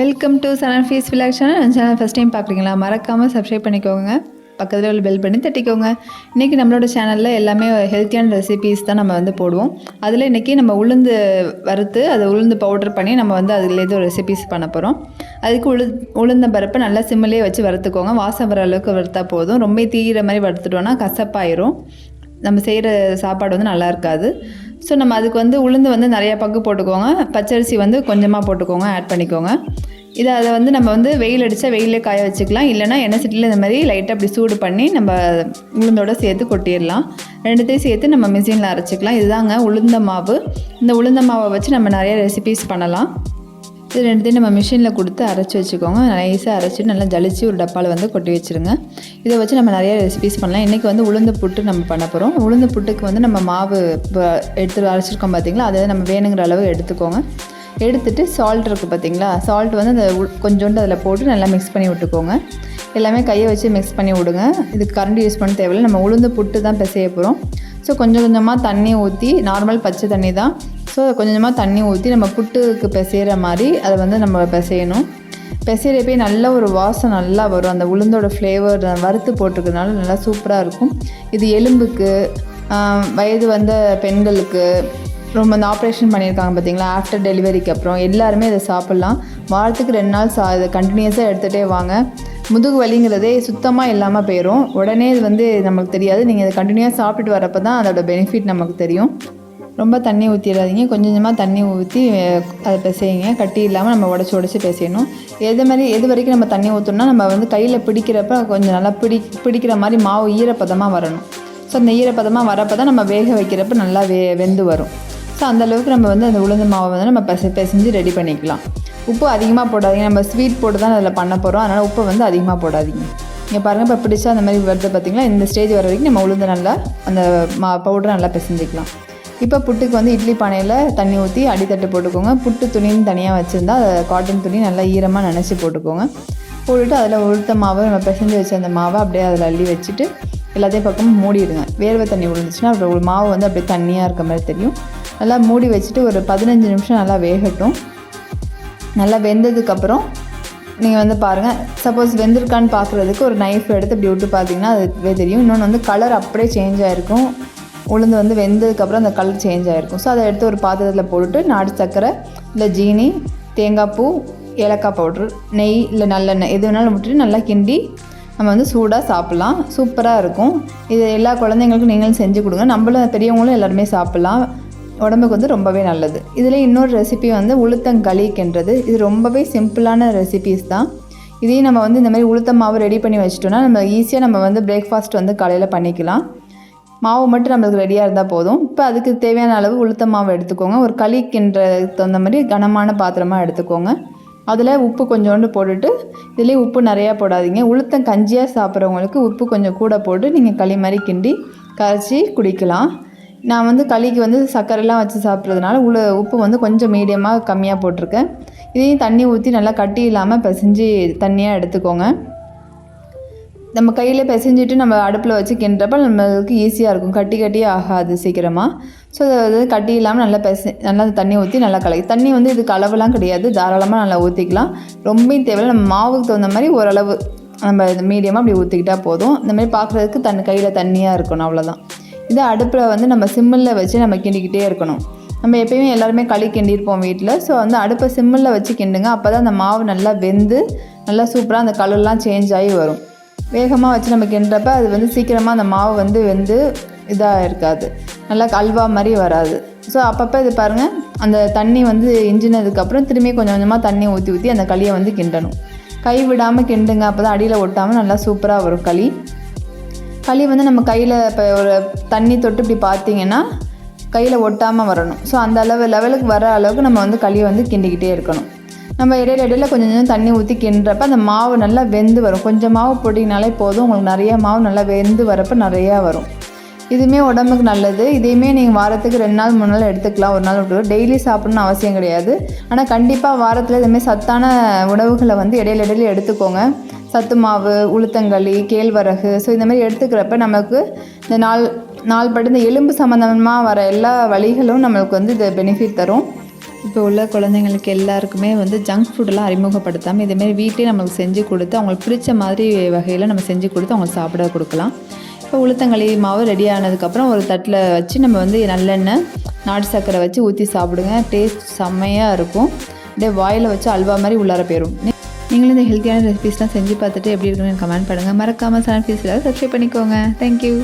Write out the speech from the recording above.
Welcome to சனன் fees vlog channel channel first time பார்க்குறீங்களா மறக்காமல் சப்ஸ்கிரைப் பண்ணிக்கோங்க பக்கத்தில் உள்ள பெல் பண்ணி தட்டிக்கோங்க இன்றைக்கி நம்மளோட சேனலில் எல்லாமே ஹெல்த்தியான ரெசிபீஸ் தான் நம்ம வந்து போடுவோம் அதில் இன்றைக்கி நம்ம உளுந்து வறுத்து அதை உளுந்து பவுடர் பண்ணி நம்ம வந்து அதுலேருந்து ஒரு ரெசிபீஸ் பண்ண போகிறோம் அதுக்கு உளு உளுந்த பருப்பை நல்லா சிம்மிலே வச்சு வறுத்துக்கோங்க வாசம் வர அளவுக்கு வறுத்தா போதும் ரொம்ப தீயிற மாதிரி வறுத்துட்டோன்னா கசப்பாயிரும் நம்ம செய்கிற சாப்பாடு வந்து நல்லா இருக்காது ஸோ நம்ம அதுக்கு வந்து உளுந்து வந்து நிறையா பங்கு போட்டுக்கோங்க. பச்சரிசி வந்து கொஞ்சமாக போட்டுக்கோங்க ஆட் பண்ணிக்கோங்க. இதை அதை வந்து நம்ம வந்து வெயில் அடித்தா வெயிலே காய வச்சுக்கலாம். இல்லைனா எண்ணெய் சட்டியில் இந்த மாதிரி லைட்டாக அப்படி சூடு பண்ணி நம்ம உளுந்தோட சேர்த்து கொட்டிடலாம். ரெண்டுத்தையும் சேர்த்து நம்ம மிஷினில் அரைச்சிக்கலாம். இதுதாங்க உளுந்த மாவு. இந்த உளுந்த மாவை வச்சு நம்ம நிறைய ரெசிபீஸ் பண்ணலாம். இது ரெண்டுத்தையும் நம்ம மிஷினில் கொடுத்து அரைச்சி வச்சுக்கோங்க. நைஸாக அரைச்சிட்டு நல்லா ஜலிச்சு ஒரு டப்பாவில் வந்து கொட்டி வச்சுருங்க. இதை வச்சு நம்ம நிறைய ரெசிபிஸ் பண்ணலாம். இன்றைக்கி வந்து உளுந்து புட்டு நம்ம பண்ண போகிறோம் உளுந்து புட்டுக்கு வந்து நம்ம மாவு இப்போ எடுத்து அரைச்சிருக்கோம் பார்த்தீங்களா அதை நம்ம வேணுங்கிற அளவு எடுத்துக்கோங்க. எடுத்துட்டு சால்ட் இருக்குது பார்த்தீங்களா சால்ட் வந்து அந்த உ- கொஞ்சோண்டு அதில் போட்டு நல்லா மிக்ஸ் பண்ணி விட்டுக்கோங்க. எல்லாமே கையை வச்சு மிக்ஸ் பண்ணி விடுங்க. இதுக்கு கரண்ட் யூஸ் பண்ண தேவையில்லை. நம்ம உளுந்து புட்டு தான் பிசைய போகிறோம் ஸோ கொஞ்சம் கொஞ்சமாக தண்ணி ஊற்றி நார்மல் பச்சை தண்ணி தான் ஸோ கொஞ்சம் கொஞ்சமாக தண்ணி ஊற்றி நம்ம புட்டுக்கு பிசைகிற மாதிரி அதை வந்து நம்ம பிசையணும். பிசைகிறப்பே நல்ல ஒரு வாசம் நல்லா வரும். அந்த உளுந்தோட ஃப்ளேவர் வறுத்து போட்டிருக்கறதுனால நல்லா சூப்பராக இருக்கும். இது எலும்புக்கு வயது வந்த பெண்களுக்கு ரொம்ப இந்த ஆப்ரேஷன் பண்ணியிருக்காங்க பார்த்தீங்களா ஆஃப்டர் டெலிவரிக்கு அப்புறம் எல்லாருமே இதை சாப்பிட்லாம். வாரத்துக்கு ரெண்டு நாள் சா இதை கண்டினியூஸாக எடுத்துகிட்டே வாங்க. முதுகு வலிங்கிறதே சுத்தமாக இல்லாமல் போயிடும் உடனே இது வந்து நமக்கு தெரியாது. நீங்கள் இதை கண்டினியூஸாக சாப்பிட்டுட்டு வரப்போ தான் அதோட பெனிஃபிட் நமக்கு தெரியும். ரொம்ப தண்ணி ஊற்றிடாதீங்க கொஞ்சம் கொஞ்சமாக தண்ணி ஊற்றி அதை பிசையுங்க. கட்டி இல்லாமல் நம்ம உடச்சி உடச்சி பிசையணும். எது மாதிரி எது வரைக்கும் நம்ம தண்ணி ஊற்றணும்னா நம்ம வந்து கையில் பிடிக்கிறப்ப கொஞ்சம் நல்லா பிடி பிடிக்கிற மாதிரி மாவு ஈரப்பதமாக வரணும். ஸோ அந்த ஈரப்பதமாக வரப்போ தான் நம்ம வேக வைக்கிறப்ப நல்லா வே வெந்து வரும். ஸோ அந்தளவுக்கு நம்ம வந்து அந்த உளுந்து மாவை வந்து நம்ம பிசை பிசைஞ்சு ரெடி பண்ணிக்கலாம். உப்பு அதிகமாக போடாதீங்க. நம்ம ஸ்வீட் போட்டு தான் அதில் பண்ண போகிறோம் அதனால் உப்பு வந்து அதிகமாக போடாதீங்க. இங்கே பாருங்கள் இப்போ பிடிச்சா அந்த மாதிரி வருது பார்த்திங்கன்னா இந்த ஸ்டேஜ் வர வரைக்கும் நம்ம உளுந்து நல்லா அந்த மா பவுடரை நல்லா பிசைஞ்சிக்கலாம். இப்போ புட்டுக்கு வந்து இட்லி பானையில் தண்ணி ஊற்றி அடித்தட்டு போட்டுக்கோங்க. புட்டு துணின்னு தனியாக வச்சுருந்தா அதை காட்டன் துணி நல்லா ஈரமாக நினச்சி போட்டுக்கோங்க. போட்டுட்டு அதில் உளுத்த மாவை நம்ம பிசைஞ்சு வச்ச அந்த மாவை அப்படியே அதில் அள்ளி வச்சுட்டு எல்லாத்தையும் பக்கமும் மூடிடுங்க. வேர்வை தண்ணி விழுந்துச்சுன்னா அப்புறம் ஒரு மாவு வந்து அப்படியே தண்ணியாக இருக்க மாதிரி தெரியும். நல்லா மூடி வச்சுட்டு ஒரு பதினஞ்சு நிமிஷம் நல்லா வேகட்டும். நல்லா வெந்ததுக்கப்புறம் நீங்கள் வந்து பாருங்கள் சப்போஸ் வெந்திருக்கான்னு பார்க்குறதுக்கு ஒரு நைஃப் எடுத்து இப்படி விட்டு பார்த்தீங்கன்னா அது தெரியும். இன்னொன்று வந்து கலர் அப்படியே சேஞ்ச் ஆகிருக்கும் உளுந்து வந்து வெந்ததுக்கப்புறம் அந்த கலர் சேஞ்ச் ஆகிருக்கும் ஸோ அதை எடுத்து ஒரு பாத்திரத்தில் போட்டுட்டு நாட்டு சர்க்கரை இல்லை ஜீனி தேங்காய் பூ ஏலக்காய் பவுட்ரு நெய் இல்லை நல்லெண்ணெய் எது வேணாலும் விட்டுட்டு நல்லா கிண்டி நம்ம வந்து சூடாக சாப்பிட்லாம். சூப்பராக இருக்கும். இது எல்லா குழந்தைங்களுக்கும் நீங்களும் செஞ்சு கொடுங்க. நம்மளும் பெரியவங்களும் எல்லாருமே சாப்பிட்லாம். உடம்புக்கு வந்து ரொம்பவே நல்லது. இதில் இன்னொரு ரெசிபி வந்து உளுத்தங்களிக்கின்றது இது ரொம்பவே சிம்பிளான ரெசிபிஸ் தான். இதையும் நம்ம வந்து இந்த மாதிரி உளுத்த மாவு ரெடி பண்ணி வச்சிட்டோம்னா நம்ம ஈஸியாக நம்ம வந்து பிரேக்ஃபாஸ்ட் வந்து காலையில் பண்ணிக்கலாம். மாவு மட்டும் நம்மளுக்கு ரெடியாக இருந்தால் போதும். இப்போ அதுக்கு தேவையான அளவு உளுத்த மாவு எடுத்துக்கோங்க. ஒரு களிக்கின்ற தகுந்த மாதிரி கனமான பாத்திரமாக எடுத்துக்கோங்க. அதில் உப்பு கொஞ்சோண்டு போட்டுட்டு இதுலேயே உப்பு நிறையா போடாதீங்க. உளுத்தம் கஞ்சியாக சாப்பிட்றவங்களுக்கு உப்பு கொஞ்சம் கூட போட்டு நீங்கள் களி மாதிரி கிண்டி கரைச்சி குடிக்கலாம். நான் வந்து களிக்கு வந்து சர்க்கரைலாம் வச்சு சாப்பிட்றதுனால உள்ள உப்பு வந்து கொஞ்சம் மீடியமாக கம்மியாக போட்டிருக்கேன். இதையும் தண்ணி ஊற்றி நல்லா கட்டி இல்லாமல் பிசைஞ்சு தண்ணியாக எடுத்துக்கோங்க. நம்ம கையில் பிசைஞ்சிட்டு நம்ம அடுப்பில் வச்சு கிண்டுறப்ப நம்மளுக்கு ஈஸியாக இருக்கும். கட்டி கட்டி ஆகாது சீக்கிரமாக ஸோ அது கட்டி இல்லாமல் நல்லா பிசை நல்லா தண்ணி ஊற்றி நல்லா கலக்கி தண்ணி வந்து இதுக்கு அளவுலாம் கிடையாது. தாராளமாக நல்லா ஊற்றிக்கலாம் ரொம்பவும் தேவையில்லை. நம்ம மாவுக்கு தகுந்த மாதிரி ஓரளவு நம்ம இது மீடியமாக அப்படி ஊற்றிக்கிட்டால் போதும். இந்த மாதிரி பார்க்குறதுக்கு தன் கையில் தண்ணியாக இருக்கணும் அவ்வளோதான் இதை அடுப்பில் வந்து நம்ம சிம்மில் வச்சு நம்ம கிண்டிக்கிட்டே இருக்கணும். நம்ம எப்பயுமே எல்லாருமே களி கிண்டிருப்போம் வீட்டில் ஸோ வந்து அடுப்பை சிம்மில் வச்சு கிண்டுங்க. அப்போ தான் அந்த மாவு நல்லா வெந்து நல்லா சூப்பராக அந்த கலர்லாம் சேஞ்ச் ஆகி வரும். வேகமாக வச்சு நம்ம கிண்டுறப்ப அது வந்து சீக்கிரமாக அந்த மாவு வந்து வெந்து இதாக இருக்காது நல்லா அல்வா மாதிரி வராது. ஸோ அப்பப்போ இது பாருங்கள் அந்த தண்ணி வந்து இஞ்சினதுக்கப்புறம் திரும்பி கொஞ்சம் கொஞ்சமாக தண்ணி ஊற்றி ஊற்றி அந்த களியை வந்து கிண்டணும். கை விடாமல் கிண்டுங்க. அப்போ தான் அடியில் ஒட்டாமல் நல்லா சூப்பராக வரும் களி. களி வந்து நம்ம கையில் இப்போ ஒரு தண்ணி தொட்டு இப்படி பார்த்தீங்கன்னா கையில் ஒட்டாமல் வரணும். ஸோ அந்த அளவு லெவலுக்கு வர அளவுக்கு நம்ம வந்து களியை வந்து கிண்டிக்கிட்டே இருக்கணும். நம்ம இடையில இடையில கொஞ்சம் கொஞ்சம் தண்ணி ஊற்றி கிண்டுறப்ப அந்த மாவு நல்லா வெந்து வரும். கொஞ்சம் மாவு பொடினாலே போதும். உங்களுக்கு நிறைய மாவு நல்லா வெந்து வரப்போ நிறையா வரும். இதுவுமே உடம்புக்கு நல்லது. இதையுமே நீங்கள் வாரத்துக்கு ரெண்டு நாள் மூணு நாள் எடுத்துக்கலாம். ஒரு நாள் விட்டு டெய்லி சாப்பிடணும்னு அவசியம் கிடையாது. ஆனால் கண்டிப்பாக வாரத்தில் இதுமாதிரி சத்தான உணவுகளை வந்து இடையில இடையில எடுத்துக்கோங்க. சத்து மாவு உளுத்தங்களி கேழ்வரகு. ஸோ இந்த மாதிரி எடுத்துக்கிறப்ப நமக்கு இந்த நாள் நாள் பட்டு இந்த எலும்பு சம்மந்தமாக வர எல்லா வழிகளும் நம்மளுக்கு வந்து இது பெனிஃபிட் தரும். இப்போ உள்ள குழந்தைங்களுக்கு எல்லாருக்குமே வந்து ஜங்க் ஃபுட்டெல்லாம் அறிமுகப்படுத்தாமல் இதேமாரி வீட்டிலே நமக்கு செஞ்சு கொடுத்து அவங்களுக்கு பிடிச்ச மாதிரி வகையில் நம்ம செஞ்சு கொடுத்து அவங்களுக்கு சாப்பிட கொடுக்கலாம். இப்போ உளுத்தங்களி மாவு ரெடி ஆனதுக்கப்புறம் ஒரு தட்டில் வச்சு நம்ம வந்து நல்லெண்ணெய் நாட்டு சர்க்கரை வச்சு ஊற்றி சாப்பிடுங்க. டேஸ்ட் செம்மையாக இருக்கும். அப்படியே வாயில் வச்சு அல்வா மாதிரி உள்ளார போயிடும் நீங்களும் இந்த ஹெல்த்தியான ரெசிபிஸ்லாம் செஞ்சு பார்த்துட்டு எப்படி இருக்குன்னு கமெண்ட் பண்ணுங்கள் மறக்காமல் சன் ஃபீஸில் சப்ஸ்கிரைப் பண்ணிக்கோங்க. Thank you